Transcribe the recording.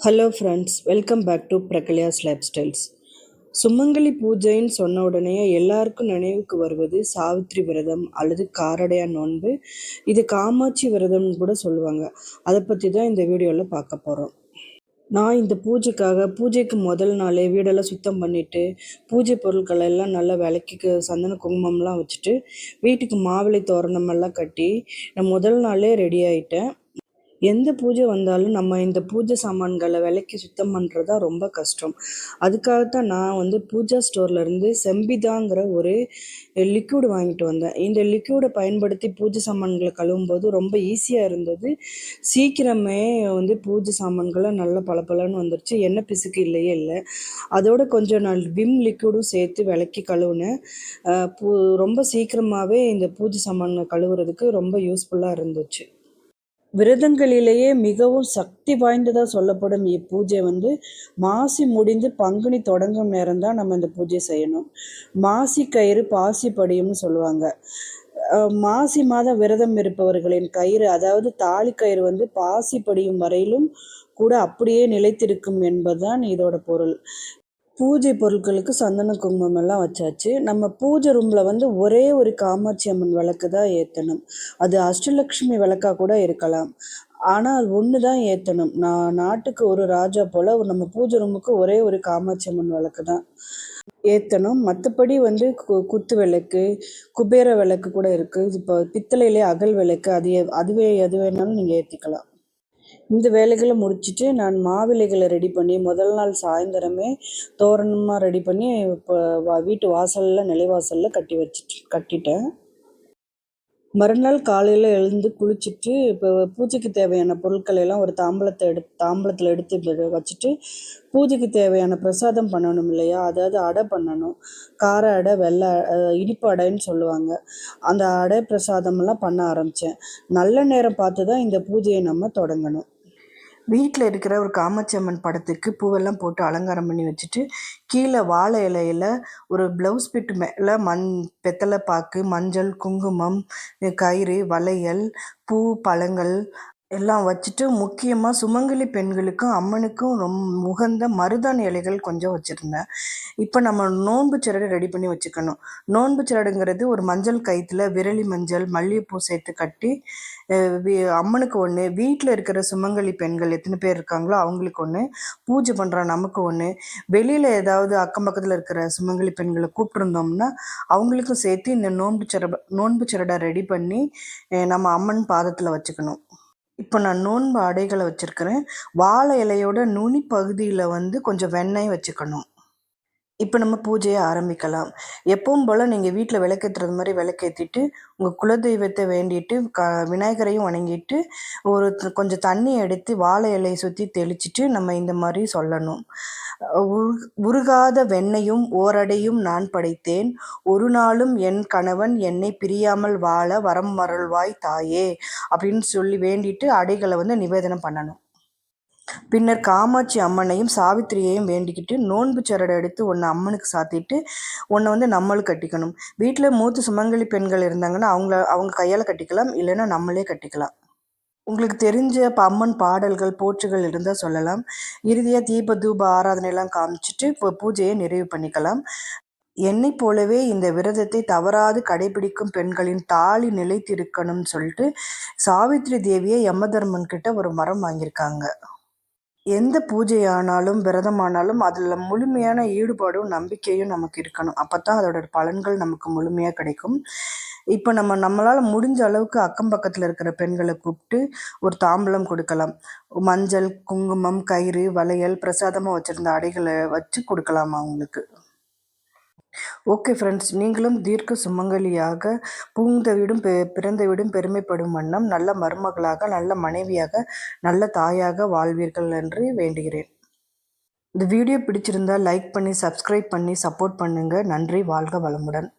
Hello friends welcome back to Prakalya's lifestyles சுமங்கலி பூஜைன்னு சொன்ன உடனே எல்லாருக்கும் நினைவுக்கு வருவது சாவித்ரி விரதம் அல்லது காரடையா நோன்பு. இது காமாட்சி விரதம்னு கூட சொல்லுவாங்க. அதை பற்றி தான் இந்த வீடியோவில் பார்க்க போகிறோம் நான் இந்த பூஜைக்காக பூஜைக்கு முதல் நாளே வீடெல்லாம் சுத்தம் பண்ணிவிட்டு பூஜை பொருட்களை எல்லாம் நல்லா விளக்கி சந்தன குங்குமம்லாம் வச்சுட்டு வீட்டுக்கு மாவிளை தோரணமெல்லாம் கட்டி நான் முதல் நாளே ரெடி ஆகிட்டேன் எந்த பூஜை வந்தாலும் நம்ம இந்த பூஜை சாமான்களை விலைக்கு சுத்தம் பண்ணுறதா ரொம்ப கஷ்டம். அதுக்காகத்தான் நான் வந்து பூஜா ஸ்டோர்லேருந்து செம்பிதாங்கிற ஒரு லிக்விட் வாங்கிட்டு வந்தேன். இந்த லிக்விடை பயன்படுத்தி பூஜை சாமான்களை கழுவும் போது ரொம்ப ஈஸியாக இருந்தது. சீக்கிரமே வந்து பூஜை சாமான்களை நல்லா பளபளன்னு வந்துருச்சு. எண்ணெய் பிசுக்கு இல்லையே இல்லை. அதோட கொஞ்சம் நான் விம் லிக்விடும் சேர்த்து விளக்கி கழுவுனேன். ரொம்ப சீக்கிரமாகவே இந்த பூஜை சாமான்களை கழுவுறதுக்கு ரொம்ப யூஸ்ஃபுல்லாக இருந்துச்சு. விரதங்களிலேயே மிகவும் சக்தி வாய்ந்ததாக சொல்லப்படும் இப்பூஜை வந்து மாசி முடிந்து பங்குனி தொடங்கும் நேரம் தான் நம்ம இந்த பூஜை செய்யணும். மாசி கயிறு பாசி படியும்னு சொல்லுவாங்க. மாசி மாத விரதம் இருப்பவர்களின் கயிறு அதாவது தாலி கயிறு வந்து பாசி படியும் வரையிலும் கூட அப்படியே நிலைத்திருக்கும் என்பதுதான் இதோட பொருள். பூஜை பொருட்களுக்கு சந்தன குங்குமம் எல்லாம் வச்சாச்சு. நம்ம பூஜை ரூமில் வந்து ஒரே ஒரு காமாட்சி அம்மன் விளக்கு தான் ஏற்றணும் அது அஷ்டலக்ஷ்மி விளக்காக கூட இருக்கலாம். ஆனால் அது ஒன்று தான் ஏற்றணும் நான் நாட்டுக்கு ஒரு ராஜா போல் நம்ம பூஜை ரூமுக்கு ஒரே ஒரு காமாட்சி அம்மன் விளக்கு தான் ஏற்றணும் மற்றபடி வந்து கு குத்து விளக்கு குபேர விளக்கு கூட இருக்குது இப்போ பித்தளையிலே அகல் விளக்கு அது அதுவே எது வேணாலும் நீங்கள் ஏற்றிக்கலாம் இந்த வேலைகளை முடிச்சுட்டு நான் மாவிலைகளை ரெடி பண்ணி முதல் நாள் சாயந்தரமே தோரணமாக ரெடி பண்ணி இப்போ வீட்டு வாசலில் நிலைவாசலில் கட்டி வச்சுட்டு கட்டிட்டேன். மறுநாள் காலையில் எழுந்து குளிச்சுட்டு இப்போ பூஜைக்கு தேவையான பொருட்களை எல்லாம் ஒரு தாம்பலத்தை எடுத்து தாம்பலத்தில் எடுத்து வச்சுட்டு பூஜைக்கு தேவையான பிரசாதம் பண்ணணும் இல்லையா? அதாவது அடை பண்ணணும். கார அடை வெள்ளை இனிப்பு அடைன்னு சொல்லுவாங்க. அந்த அடை பிரசாதமெல்லாம் பண்ண ஆரம்பித்தேன் நல்ல நேரம் பார்த்து தான் இந்த பூஜையை நம்ம தொடங்கணும். வீட்டில் இருக்கிற ஒரு காமாட்சி அம்மன் படத்துக்கு பூவெல்லாம் போட்டு அலங்காரம் பண்ணி வச்சுட்டு கீழே வாழை இலையில் ஒரு ப்ளவுஸ் பிட்டு மேலே மண் வெத்தலை பாக்கு மஞ்சள் குங்குமம் கயிறு வளையல் பூ பழங்கள் எல்லாம் வச்சுட்டு முக்கியமாக சுமங்கலி பெண்களுக்கும் அம்மனுக்கும் ரொம்ப உகந்த மருதாணி இலைகள் கொஞ்சம் வச்சுருந்தேன். இப்போ நம்ம நோன்பு சிரடை ரெடி பண்ணி வச்சுக்கணும். நோன்பு சிரடுங்கிறது ஒரு மஞ்சள் கயிற்றுல விரலி மஞ்சள் மல்லிகைப்பூ சேர்த்து கட்டி அம்மனுக்கு ஒன்று வீட்டில் இருக்கிற சுமங்கலி பெண்கள் எத்தனை பேர் இருக்காங்களோ அவங்களுக்கு ஒன்று பூஜை பண்ணுற நமக்கு ஒன்று வெளியில் ஏதாவது அக்கம் பக்கத்தில் இருக்கிற சுமங்கலி பெண்களை கூப்பிட்ருந்தோம்னா அவங்களுக்கும் சேர்த்து இந்த நோன்பு சர நோன்பு சரடை ரெடி பண்ணி நம்ம அம்மன் பாதத்தில் வச்சுக்கணும். இப்போ நான் நோன்பு அடைகளை வச்சுருக்கிறேன். வாழை இலையோட நுனி பகுதியில் வந்து கொஞ்சம் வெண்ணெய் வச்சுக்கணும். இப்போ நம்ம பூஜையை ஆரம்பிக்கலாம். எப்பவும் போல் நீங்கள் வீட்டில் விளக்கேற்றுறது மாதிரி விளக்கேற்றிட்டு உங்கள் குலதெய்வத்தை வேண்டிட்டு க விநாயகரையும் வணங்கிட்டு ஒரு கொஞ்சம் தண்ணி எடுத்து வாழை இலையை சுற்றி தெளிச்சிட்டு நம்ம இந்த மாதிரி சொல்லணும். உருகாத வெண்ணையும் ஓரடையும் நான் படைத்தேன். ஒரு நாளும் என் கணவன் என்னை பிரியாமல் வாழ வரம் மருள்வாய் தாயே அப்படின்னு சொல்லி வேண்டிட்டு அடைகளை வந்து நிவேதனம் பண்ணணும். பின்னர் காமாட்சி அம்மனையும் சாவித்திரியையும் வேண்டிக்கிட்டு நோன்பு சரடை எடுத்து ஒன்று அம்மனுக்கு சாத்திட்டு ஒன்றை வந்து நம்மளும் கட்டிக்கணும். வீட்டில் மூத்த சுமங்கலி பெண்கள் இருந்தாங்கன்னா அவங்கள அவங்க கையால் கட்டிக்கலாம் இல்லைன்னா நம்மளே கட்டிக்கலாம். உங்களுக்கு தெரிஞ்ச அம்மன் பாடல்கள் போற்றுகள் இருந்தால் சொல்லலாம். இறுதியாக தீப தூப ஆராதனையெல்லாம் காமிச்சிட்டு இப்போ பூஜையை நிறைவு பண்ணிக்கலாம். என்னை போலவே இந்த விரதத்தை தவறாது கடைபிடிக்கும் பெண்களின் தாலி நிலைத்திருக்கணும்னு சொல்லிட்டு சாவித்ரி தேவியை யமதர்மன் கிட்ட ஒரு மரம் வாங்கியிருக்காங்க. எந்த பூஜையானாலும் விரதமானாலும் அதில் முழுமையான ஈடுபாடும் நம்பிக்கையும் நமக்கு இருக்கணும். அப்போ தான் அதோட பலன்கள் நமக்கு முழுமையாக கிடைக்கும். இப்போ நம்ம நம்மளால் முடிஞ்ச அளவுக்கு அக்கம் பக்கத்தில் இருக்கிற பெண்களை கூப்பிட்டு ஒரு தாம்பலம் கொடுக்கலாம். மஞ்சள் குங்குமம் கயிறு வளையல் பிரசாதமாக வச்சுருந்த அடைகளை வச்சு கொடுக்கலாம் அவங்களுக்கு. ஓகே ஃப்ரெண்ட்ஸ் நீங்களும் தீர்க்க சுமங்கலியாக புகுந்த வீடும் பெ பிறந்த வீடும் பெருமைப்படும் வண்ணம் நல்ல மருமகளாக நல்ல மனைவியாக நல்ல தாயாக வாழ்வீர்கள் என்று வேண்டுகிறேன். இந்த வீடியோ பிடிச்சிருந்தால் லைக் பண்ணி சப்ஸ்கிரைப் பண்ணி சப்போர்ட் பண்ணுங்கள் நன்றி வாழ்க வளமுடன்.